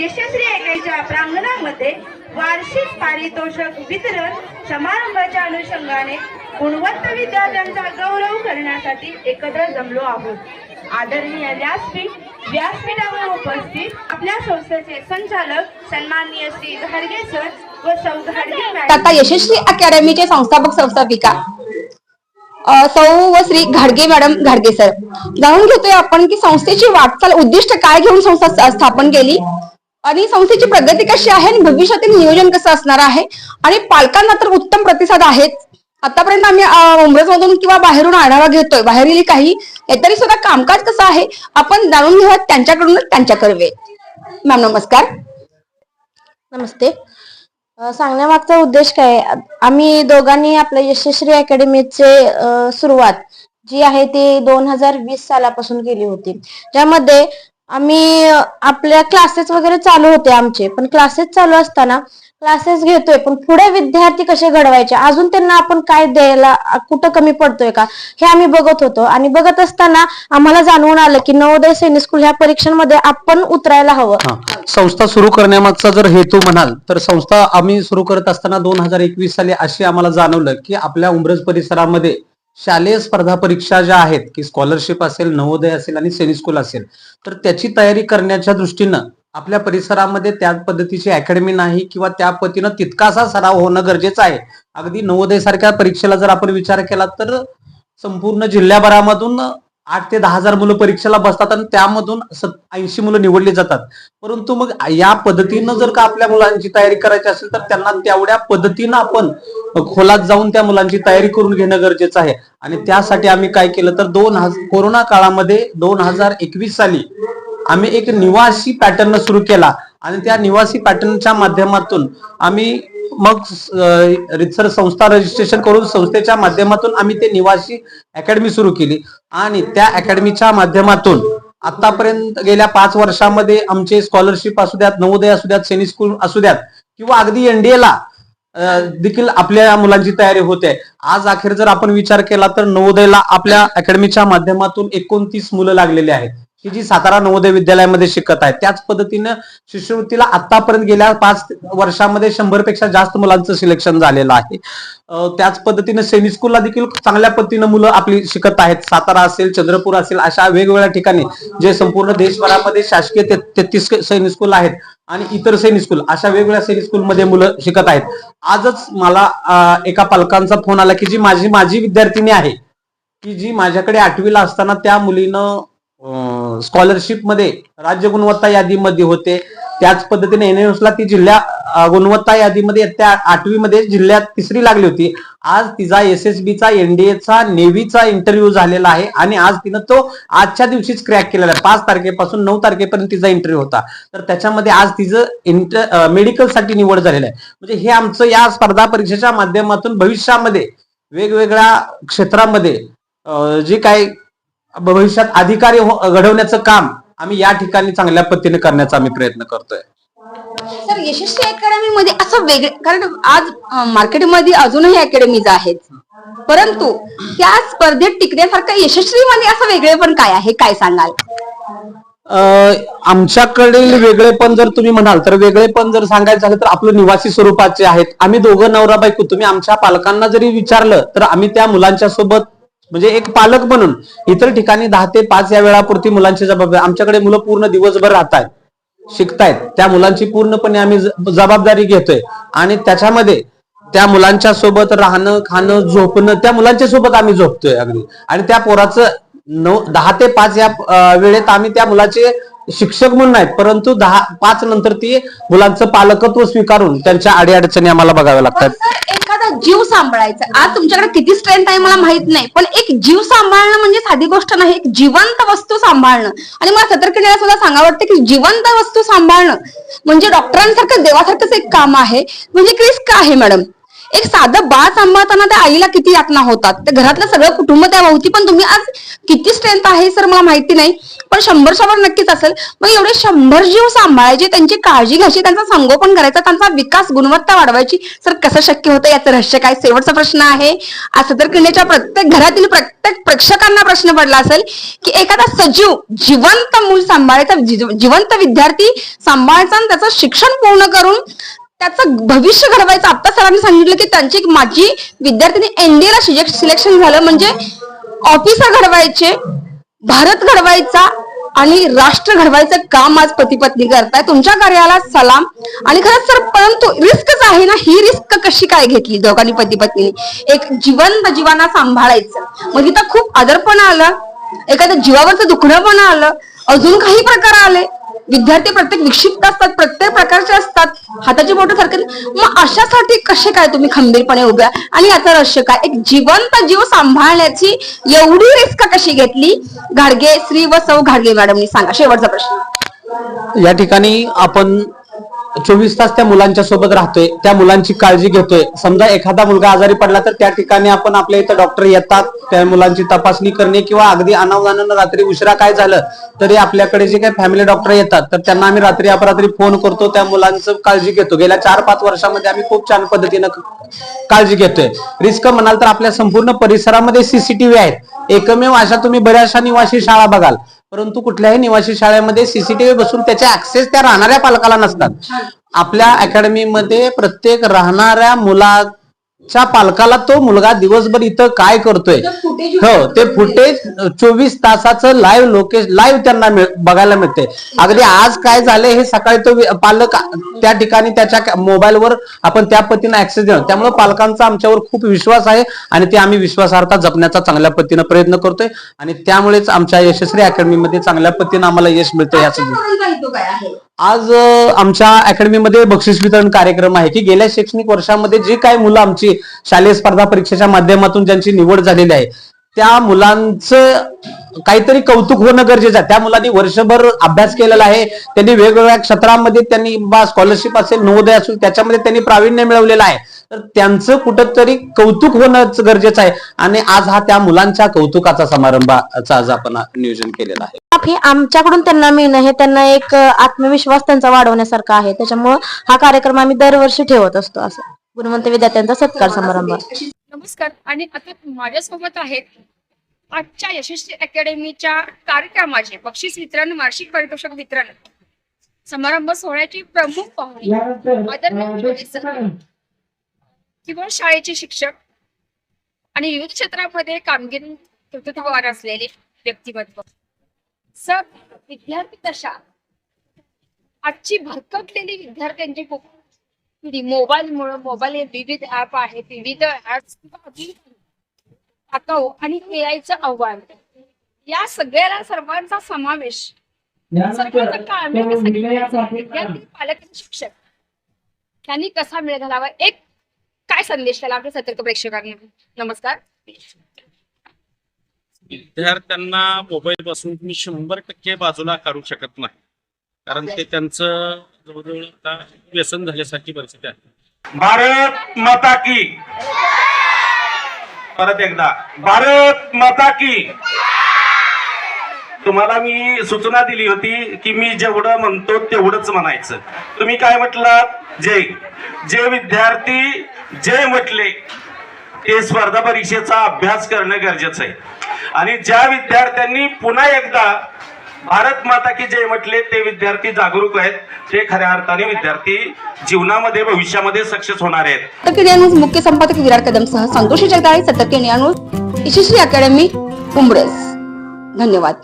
यशस्वी ऐकायच्या प्रांगणामध्ये वार्षिक पारितोषक वितरण समारंभाच्या अनुषंगाने गुणवंत विद्यार्थ्यांचा गौरव करण्यासाठी एकत्र जमलो आहोत. आदरणीय व्यासपीठ व्यासपीठावर उपस्थित आपल्या संस्थेचे संचालक सन्माननीय श्री घाडगे सर व सौ घाडगे मॅडम. आता यशस्वी अकॅडमीचे संस्थापक संस्थापिका. सौ व श्री घाडगे मॅडम घाडगे सर. जाणून घेतोय आपण की संस्थेची वाटचाल उद्दिष्ट काय घेऊन संस्था स्थापन केली? आणि संस्थेची प्रगती कशी आहे आणि भविष्यातील नियोजन कसं असणार आहे? आणि पालकांना तर उत्तम प्रतिसाद आहेत. आतापर्यंत आम्ही उमरज किंवा बाहेरून आढावा घेतोय. बाहेरील काही तरी सुद्धा कामकाज कसं आहे? आपण जाणून घेऊया त्यांच्याकडूनच त्यांच्याकडे मॅम नमस्कार. नमस्ते. सांगण्यामागचा उद्देश काय? आम्ही दोघांनी आपल्या यशस्वी अकॅडमीचे सुरुवात जी आहे ती दोन हजार वीस सालापासून केली होती. ज्यामध्ये आम्ही आपल्या क्लासेस वगैरे चालू होते आमचे. पण क्लासेस चालू असताना क्लासेस घेतोय पण पुढे विद्यार्थी कसे घडवायचे? अजून त्यांना आपण काय द्यायला कुठं कमी पडतोय का? हे आम्ही बघत होतो. आणि बघत असताना आम्हाला जाणवून आलं की नवोदय सैनिक स्कूल ह्या परीक्षांमध्ये आपण उतरायला हवं. संस्था सुरू करण्यामागचा जर हेतू म्हणाल तर संस्था आम्ही सुरू करत असताना दोन हजार एकवीस साली अशी आम्हाला जाणवलं की आपल्या उमरज परिसरामध्ये शालेय स्पर्धा परीक्षा ज्या आहेत की स्कॉलरशिप असेल नवोदय असेल आणि सैनिक स्कूल असेल तर त्याची तयारी करण्याच्या दृष्टीनं आपल्या परिसरामध्ये त्या पद्धतीची अकॅडमी नाही किंवा त्या पद्धतीनं तितकासा सराव होणं गरजेचं आहे. अगदी नवोदय सारख्या परीक्षेला जर आपण विचार केला तर संपूर्ण जिल्ह्याभरामधून आठ ते दहा हजार मुलं परीक्षेला बसतात आणि त्यामधून ऐंशी मुलं निवडली जातात. परंतु मग या पद्धतीनं जर का आपल्या मुलांची तयारी करायची असेल तर त्यांना तेवढ्या पद्धतीनं आपण खोलात जाऊन त्या मुलांची तयारी करून घेणं गरजेचं आहे. आणि त्यासाठी आम्ही काय केलं तर दोन हजार कोरोना काळामध्ये दोन हजार एकवीस साली आम्ही एक निवासी पॅटर्न सुरू केला. आणि त्या निवासी पॅटर्नच्या माध्यमातून आम्ही मग रितसर संस्था रजिस्ट्रेशन करून संस्थेच्या माध्यमातून आम्ही ते निवासी अकॅडमी सुरू केली. आणि त्या अकॅडमीच्या माध्यमातून आतापर्यंत गेल्या पाच वर्षामध्ये आमचे स्कॉलरशिप असू द्यात नवोदय असू द्यात सैनिक स्कूल असू द्यात किंवा अगदी एनडीएला देखील आपल्या मुलांची तयारी होते. आज अखेर जर आपण विचार केला तर नवोदयला आपल्या अकॅडमीच्या माध्यमातून एकोणतीस मुलं लागलेली आहेत. की जी सातारा नवोदय विद्यालयामध्ये शिकत आहेत त्याच पद्धतीनं शिष्यवृत्तीला आतापर्यंत गेल्या पाच वर्षामध्ये शंभरपेक्षा जास्त मुलांचं सिलेक्शन झालेलं आहे. त्याच पद्धतीनं सेमी स्कूलला देखील चांगल्या पद्धतीनं मुलं आपली शिकत आहेत. सातारा असेल चंद्रपूर असेल अशा वेगवेगळ्या ठिकाणी जे संपूर्ण देशभरामध्ये शासकीय तेहतीस सैनिक स्कूल आहेत आणि इतर सैनिक स्कूल अशा वेगवेगळ्या सैनिक स्कूलमध्ये मुलं शिकत आहेत. आजच मला एका पालकांचा फोन आला की जी माझी माझी विद्यार्थिनी आहे की जी माझ्याकडे आठवीला असताना त्या मुलीनं स्कॉलरशिपमध्ये राज्य गुणवत्ता यादीमध्ये होते. त्याच पद्धतीने एन ती जिल्हा गुणवत्ता यादीमध्ये त्या आठवीमध्ये जिल्ह्यात तिसरी लागली होती. आज तिचा एस एस बीचा एनडीएचा नेव्हीचा इंटरव्ह्यू झालेला आहे आणि आज तिनं तो आजच्या दिवशीच क्रॅक केलेला आहे. पाच तारखेपासून नऊ तारखेपर्यंत तिचा इंटरव्ह्यू होता. तर त्याच्यामध्ये आज तिचं इंटर मेडिकलसाठी निवड झालेलं आहे. म्हणजे हे आमचं या स्पर्धा परीक्षेच्या माध्यमातून भविष्यामध्ये वेगवेगळ्या क्षेत्रामध्ये जे काही भविष्यात अधिकारी हो- घडवण्याचं काम आम्ही या ठिकाणी चांगल्या पद्धतीने करण्याचा आम्ही प्रयत्न करतोय. सर यशस्वी अकॅडमी मध्ये असं वेगळे कारण आज अं, मार्केटमध्ये अजूनही अकॅडमीज आहेत. परंतु त्या स्पर्धेत टिकण्यासारखं यशस्वी मध्ये असं वेगळे पण काय आहे? काय सांगाल? अं, आमच्याकडील वेगळेपण जर तुम्ही म्हणाल तर वेगळेपण जर सांगायचं झालं तर आपलं निवासी स्वरूपाचे आहेत. आम्ही दोघं नवरा बायको तुम्ही आमच्या पालकांना जरी विचारलं तर आम्ही त्या मुलांच्या सोबत म्हणजे एक पालक म्हणून इतर ठिकाणी दहा ते पाच या वेळापुरती मुलांची जबाबदारी आमच्याकडे मुलं पूर्ण दिवसभर राहतात शिकतायत. त्या मुलांची पूर्णपणे आम्ही जबाबदारी घेतोय. आणि त्याच्यामध्ये त्या मुलांच्या सोबत राहणं खाणं झोपणं त्या मुलांच्या सोबत आम्ही झोपतोय अगदी. आणि त्या पोराचं नऊ दहा ते पाच या वेळेत आम्ही त्या मुलाचे शिक्षक म्हणून नाहीत परंतु दहा पाच नंतर ती मुलांचं पालकत्व स्वीकारून त्यांच्या अडीअडचणी आम्हाला बघाव्या लागतात. माझा जीव सांभाळायचा आज तुमच्याकडे किती स्ट्रेंथ आहे मला माहीत नाही पण एक जीव सांभाळणं म्हणजे साधी गोष्ट नाही एक जिवंत वस्तू सांभाळणं. आणि मला सतर्कतेला सुद्धा सांगा वाटतं की जिवंत वस्तू सांभाळणं म्हणजे डॉक्टरांसारखं देवासारखंच एक काम आहे. म्हणजे रिस्क आहे मॅडम. एक साधं बाळ सांभाळताना त्या आईला किती यातना होतात? त्या घरातलं सगळं कुटुंब त्या भोवती पण तुम्ही आज किती स्ट्रेंथ आहे सर मला माहिती नाही. पण शंभर शंभर नक्कीच असेल. मग एवढे शंभर जीव सांभाळायचे त्यांची काळजी घ्यायची त्यांचा संगोपन करायचं त्यांचा विकास गुणवत्ता वाढवायची सर कसं शक्य होतं? याचं रहस्य काय? शेवटचा प्रश्न आहे. आज सतर्कनेच्या प्रत्येक घरातील प्रत्येक प्रेक्षकांना प्रश्न पडला असेल की एखादा सजीव जिवंत मूल सांभाळायचा जिवंत विद्यार्थी सांभाळायचा आणि त्याचं शिक्षण पूर्ण करून त्याचं भविष्य घडवायचं आता सरांनी सांगितलं की त्यांची एक माझी विद्यार्थ्यांनी एनडीएला सिलेक्शन झालं. म्हणजे ऑफिसर घडवायचे भारत घडवायचा आणि राष्ट्र घडवायचं काम आज पती पत्नी करताय. तुमच्या कार्याला सलाम. आणि खरंच सर परंतु रिस्कच आहे ना ही रिस्क कशी काय घेतली दोघांनी पतीपत्नीने? एक जिवंत जीवाना सांभाळायचं. म्हणजे मग इथं खूप आदरपण आलं. एखाद्या जीवावरचं दुखणं पण आलं. अजून काही प्रकार आले. विद्यार्थी प्रत्येक विक्षिप्त असतात. प्रत्येक प्रकारचे असतात. हाताची बोट सारखे मग अशासाठी कसे काय तुम्ही खंबीरपणे उभ्या आणि आता रहस्य काय? एक जिवंत जीव सांभाळण्याची एवढी रिस्क कशी घेतली? घाडगे श्री व सौ घाडगे मॅडमनी सांगा. शेवटचा प्रश्न. या ठिकाणी आपण चोवीस तास त्या मुलांच्या सोबत राहतोय त्या मुलांची काळजी घेतोय. समजा एखादा मुलगा आजारी पडला तर त्या ठिकाणी आपण आपल्या इथं डॉक्टर येतात त्या मुलांची तपासणी करणे किंवा अगदी अनावधानानं रात्री उशिरा काय झालं तरी आपल्याकडे जे काही फॅमिली डॉक्टर येतात तर त्यांना आम्ही रात्री अपरात्री फोन करतो त्या मुलांचं काळजी घेतो. गेल्या चार पाच वर्षामध्ये आम्ही खूप छान पद्धतीनं काळजी घेतोय. रिस्क म्हणाल तर आपल्या संपूर्ण परिसरामध्ये सीसीटीव्ही आहेत. एकमेव अशा तुम्ही बऱ्याचशा निवासी शाळा बघाल. परंतु कुठल्याही निवासी शाळेमध्ये सीसीटीव्ही बसून त्याचे ऍक्सेस त्या राहणाऱ्या पालकाला नसतात. आपल्या अकॅडमीमध्ये प्रत्येक राहणाऱ्या मुलाच्या पालकाला तो मुलगा दिवसभर इथं काय करतोय? हो ते फुटेज चोवीस तासाचं लाईव्ह लोकेश लाईव्ह त्यांना बघायला मिळते अगदी आज काय झालंय हे सकाळी तो पालक त्या ठिकाणी त्याच्या मोबाईलवर आपण त्या पद्धतीने ऍक्सेस देणार. त्यामुळे पालकांचा आमच्यावर खूप विश्वास आहे आणि ते आम्ही विश्वासार्हता जपण्याचा चांगल्या पद्धतीने प्रयत्न करतोय. आणि त्यामुळेच आमच्या यशस्वी अकॅडमीमध्ये चांगल्या पद्धतीने आम्हाला यश मिळतं याचं आज आमच्या अकॅडमीमध्ये बक्षीस वितरण कार्यक्रम आहे की गेल्या शैक्षणिक वर्षामध्ये जी काही मुलं आमची शालेय स्पर्धा परीक्षेच्या माध्यमातून ज्यांची निवड झालेली आहे त्या मुलांचं काहीतरी कौतुक होणं गरजेचं आहे. त्या मुलांनी वर्षभर अभ्यास केलेला आहे त्यांनी वेगवेगळ्या क्षेत्रामध्ये त्यांनी बा स्कॉलरशिप असेल नवोदय असेल त्याच्यामध्ये त्यांनी प्रावीण्य मिळवलेलं आहे. तर त्यांचं कुठंतरी कौतुक होणं गरजेचं आहे. आणि आज हा त्या मुलांच्या कौतुकाचा समारंभाचा आज आपण नियोजन केलेला आहे. हे आमच्याकडून त्यांना मिळणं हे त्यांना एक आत्मविश्वास त्यांचा वाढवण्यासारखा आहे. त्याच्यामुळं हा कार्यक्रम आम्ही दरवर्षी ठेवत असतो असं. गुणवंत विद्यार्थ्यांचा सत्कार समारंभ. नमस्कार. आणि आता माझ्यासोबत आहेत आजच्या यशस्वी अकॅडमीच्या कार्यक्रमाचे बक्षीस वितरण वार्षिक पारितोषिक वितरण समारंभ सोहळ्याची प्रमुख पाहुणी आदरणीय किंवा शाळेचे शिक्षक आणि विविध क्षेत्रामध्ये कामगिरी कर्तृत्ववान असलेले व्यक्तिमत्व. सर विद्यार्थी दशा आजची भरकटलेली विद्यार्थ्यांची खूप पिढी मोबाईलमुळे मोबाईल हे विविध ऍप आहेत विविध ऍप्स टाकाऊ आणि एआयचं आव्हान. या सगळ्याला सर्वांचा समावेश. सर्वांचा? विद्यार्थी पालक शिक्षक. यांनी कसा मेळ घालावा? एक काय संदेश त्याला आपल्या सतर्क प्रेक्षकांना? नमस्कार. विद्यार्थ्यांना मोबाईल पासून तुम्ही शंभर टक्के बाजूला काढू शकत नाही. कारण ते त्यांचं जवळजवळ आता व्यसन झाल्यासारखी परिस्थिती आहे. भारत माता की. परत एकदा. भारत माता की. तुम्हाला मी सूचना दिली होती की मी जेवढं म्हणतो तेवढंच म्हणायचं. तुम्ही काय म्हटलात? जय. जे विद्यार्थी जय म्हटले. ते स्पर्धा परीक्षेचा अभ्यास करणं गरजेचं आहे. आणि ज्या विद्यार्थ्यांनी पुन्हा एकदा भारत माता की जय म्हटले ते विद्यार्थी जागरूक आहेत. हे खऱ्या अर्थाने विद्यार्थी जीवनामध्ये भविष्यामध्ये सक्सेस होणार आहेत. सतर्क न्यूज मुख्य संपादक विराट कदम सह संतोषी जगदाळे सतर्क न्यूज यशस्वी अकॅडमी उमरस. धन्यवाद.